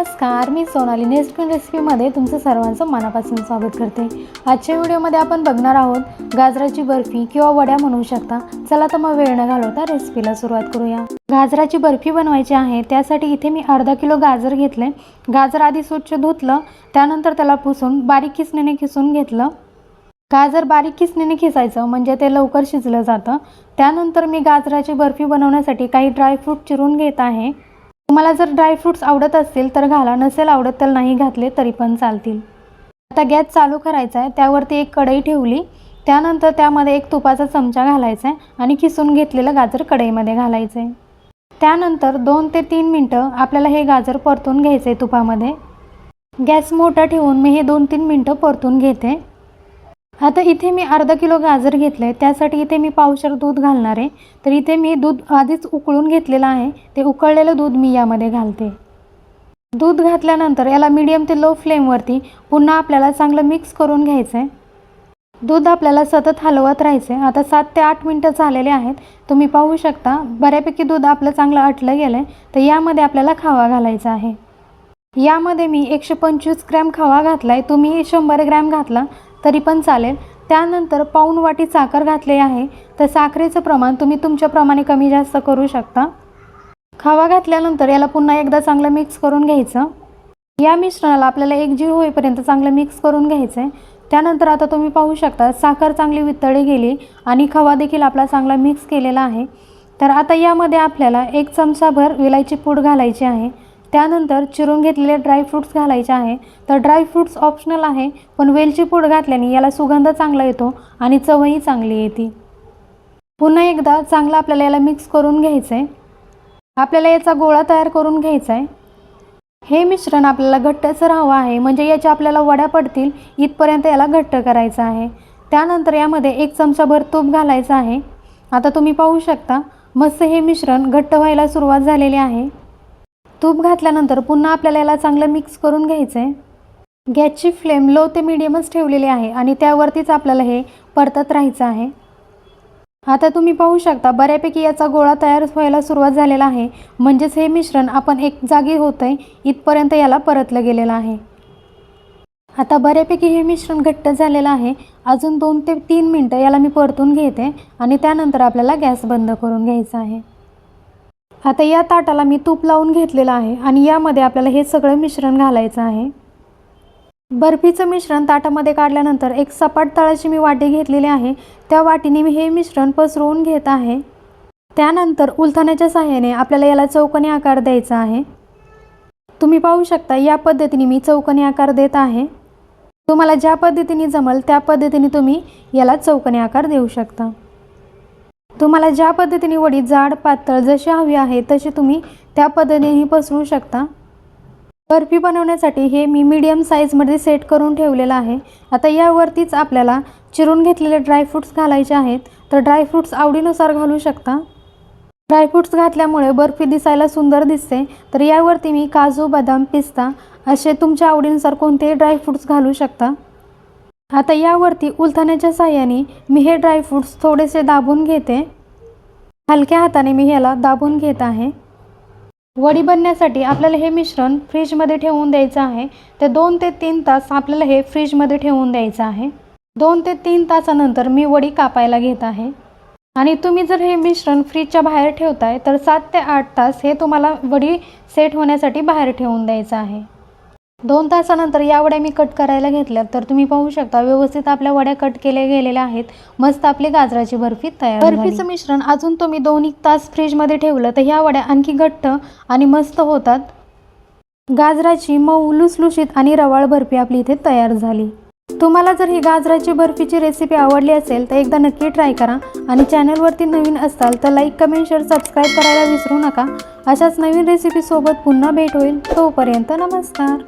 नमस्कार मी सोनाली नेक्स्ट रेसिपीमध्ये तुमचं सर्वांचं मनापासून स्वागत करते. आजच्या व्हिडिओमध्ये आपण बघणार आहोत गाजराची बर्फी किंवा वड्या म्हणू शकता. चला तर मग वेळ न घालवता रेसिपीला सुरुवात करूया. गाजराची बर्फी बनवायची आहे त्यासाठी इथे मी अर्धा किलो गाजर घेतले. गाजर आधी स्वच्छ धुतलं त्यानंतर त्याला पुसून बारीक किसणीने खिसून घेतलं. गाजर बारीक किसणीने खिसायचं म्हणजे ते लवकर शिजलं जातं. त्यानंतर मी गाजराची बर्फी बनवण्यासाठी काही ड्रायफ्रूट चिरून घेत आहे. तुम्हाला जर ड्रायफ्रूट्स आवडत असतील तर घाला नसेल आवडत तर नाही घातले तरी पण चालतील. आता गॅस चालू करायचा आहे त्यावरती एक कढई ठेवली. त्यानंतर त्यामध्ये एक तुपाचा चमचा घालायचा आहे आणि खिसून घेतलेलं गाजर कढईमध्ये घालायचं आहे त्यानंतर दोन ते तीन मिनटं आपल्याला हे गाजर परतून घ्यायचं आहे तुपामध्ये. गॅस मोठा ठेवून मी हे दोन तीन मिनटं परतून घेते. आता इथे मी अर्धा किलो गाजर घेतलं आहे त्यासाठी इथे मी पावशर दूध घालणार आहे. तर इथे मी दूध आधीच उकळून घेतलेलं आहे. ते उकळलेलं दूध मी यामध्ये घालते. दूध घातल्यानंतर याला मीडियम ते लो फ्लेमवरती पुन्हा आपल्याला चांगलं मिक्स करून घ्यायचं आहे दूध आपल्याला सतत हलवत राहायचं आहे आता सात ते आठ मिनटं झालेले आहेत. तुम्ही पाहू शकता बऱ्यापैकी दूध आपलं चांगलं आटलं गेलं आहे तर यामध्ये आपल्याला खावा घालायचा आहे. यामध्ये मी एकशे पंचवीस ग्रॅम खावा घातला आहे तुम्ही शंभर ग्रॅम घातला. तरी पण चालेल. त्यानंतर पाऊण वाटी साखर घातली आहे. तर साखरेचं प्रमाण तुम्ही तुमच्याप्रमाणे कमी जास्त करू शकता. खवा घातल्यानंतर याला पुन्हा एकदा चांगलं मिक्स करून घ्यायचं. या मिश्रणाला आपल्याला एक जीव होईपर्यंत चांगलं मिक्स करून घ्यायचं आहे त्यानंतर आता तुम्ही पाहू शकता साखर चांगली वितळी गेली आणि खवा देखील आपला चांगला मिक्स केलेला आहे. तर आता यामध्ये आपल्याला एक चमचाभर विलायची पूड घालायची आहे. त्यानंतर चिरून घेतलेले ड्रायफ्रूट्स घालायचे आहे. तर ड्रायफ्रूट्स ऑप्शनल आहे पण वेलची पूड घातल्याने याला सुगंध चांगला येतो आणि चवही चांगली येते. पुन्हा एकदा चांगलं आपल्याला याला मिक्स करून घ्यायचं आहे आपल्याला याचा गोळा तयार करून घ्यायचा आहे हे मिश्रण आपल्याला घट्टसर हवं आहे म्हणजे याच्या आपल्याला वड्या पडतील इथपर्यंत याला घट्ट करायचं आहे. त्यानंतर यामध्ये एक चमचाभर तूप घालायचं आहे. आता तुम्ही पाहू शकता मस्त हे मिश्रण घट्ट व्हायला सुरुवात झालेली आहे. तूप घातल्यानंतर पुन्हा आपल्याला याला चांगलं मिक्स करून घ्यायचं आहे गॅसची फ्लेम लो ते मिडियमच ठेवलेली आहे आणि त्यावरतीच आपल्याला हे परतत राहायचं आहे. आता तुम्ही पाहू शकता बऱ्यापैकी याचा गोळा तयार व्हायला सुरुवात झालेला आहे. म्हणजेच हे मिश्रण आपण एक जागी होतं आहे इथपर्यंत याला परतलं गेलेलं आहे. आता बऱ्यापैकी हे मिश्रण घट्ट झालेलं आहे. अजून दोन ते तीन मिनटं याला मी परतून घेते आणि त्यानंतर आपल्याला गॅस बंद करून घ्यायचा आहे. आता या ताटाला मी तूप लावून घेतलेलं आहे आणि यामध्ये आपल्याला हे सगळं मिश्रण घालायचं आहे. बर्फीचं मिश्रण ताटामध्ये काढल्यानंतर एक सपाट तळाची मी वाटी घेतलेली आहे. त्या वाटीने मी हे मिश्रण पसरवून घेत आहे. त्यानंतर उलथाण्याच्या सहाय्याने आपल्याला याला चौकनी आकार द्यायचा आहे. तुम्ही पाहू शकता या पद्धतीने मी चौकनी आकार देत आहे. तुम्हाला ज्या पद्धतीने जमल त्या पद्धतीने तुम्ही याला चौकनी आकार देऊ शकता. तुम्हाला ज्या पद्धतीने वडी जाड पातळ जशी हवी आहे तशी तुम्ही त्या पद्धतीने पसरू शकता. बर्फी बनवण्यासाठी हे मी मीडियम साईजमध्ये सेट करून ठेवलेलं आहे. आता यावरतीच आपल्याला चिरून घेतलेले ड्रायफ्रूट्स घालायचे आहेत. तर ड्रायफ्रूट्स आवडीनुसार घालू शकता. ड्रायफ्रूट्स घातल्यामुळे बर्फी दिसायला सुंदर दिसते. तर यावरती मी काजू बदाम पिस्ता असे तुमच्या आवडीनुसार कोणतेही ड्रायफ्रूट्स घालू शकता. आता यावरती उलथाण्याच्या साह्याने मी हे ड्रायफ्रूट्स थोडेसे दाबून घेते. हलक्या हाताने मी ह्याला दाबून घेत आहे. वडी बनण्यासाठी आपल्याला हे मिश्रण फ्रीजमध्ये ठेवून द्यायचं आहे. ते दोन ते तीन तास आपल्याला हे फ्रीजमध्ये ठेवून द्यायचं आहे. दोन ते तीन तासानंतर मी वडी कापायला घेत आहे. आणि तुम्ही जर हे मिश्रण फ्रीजच्या बाहेर ठेवताय तर सात ते आठ तास हे तुम्हाला वडी सेट होण्यासाठी बाहेर ठेवून द्यायचं आहे. दोन तासानंतर या वड्या मी कट करायला घेतल्या. तर तुम्ही पाहू शकता व्यवस्थित आपल्या वड्या कट केल्या गेलेल्या आहेत. मस्त आपली गाजराची बर्फी तयार बर्फीचं मिश्रण अजून तुम्ही दोन एक तास फ्रीजमध्ये ठेवलं तर ह्या वड्या आणखी घट्ट आणि मस्त होतात. गाजराची मऊ लुसलुशीत आणि रवाळ बर्फी आपली इथे तयार झाली. तुम्हाला जर ही गाजराची बर्फीची रेसिपी आवडली असेल तर एकदा नक्की ट्राय करा. आणि चॅनलवरती नवीन असाल तर लाईक कमेंट शेअर सबस्क्राईब करायला विसरू नका. अशाच नवीन रेसिपीसोबत पुन्हा भेट होईल. तोपर्यंत नमस्कार.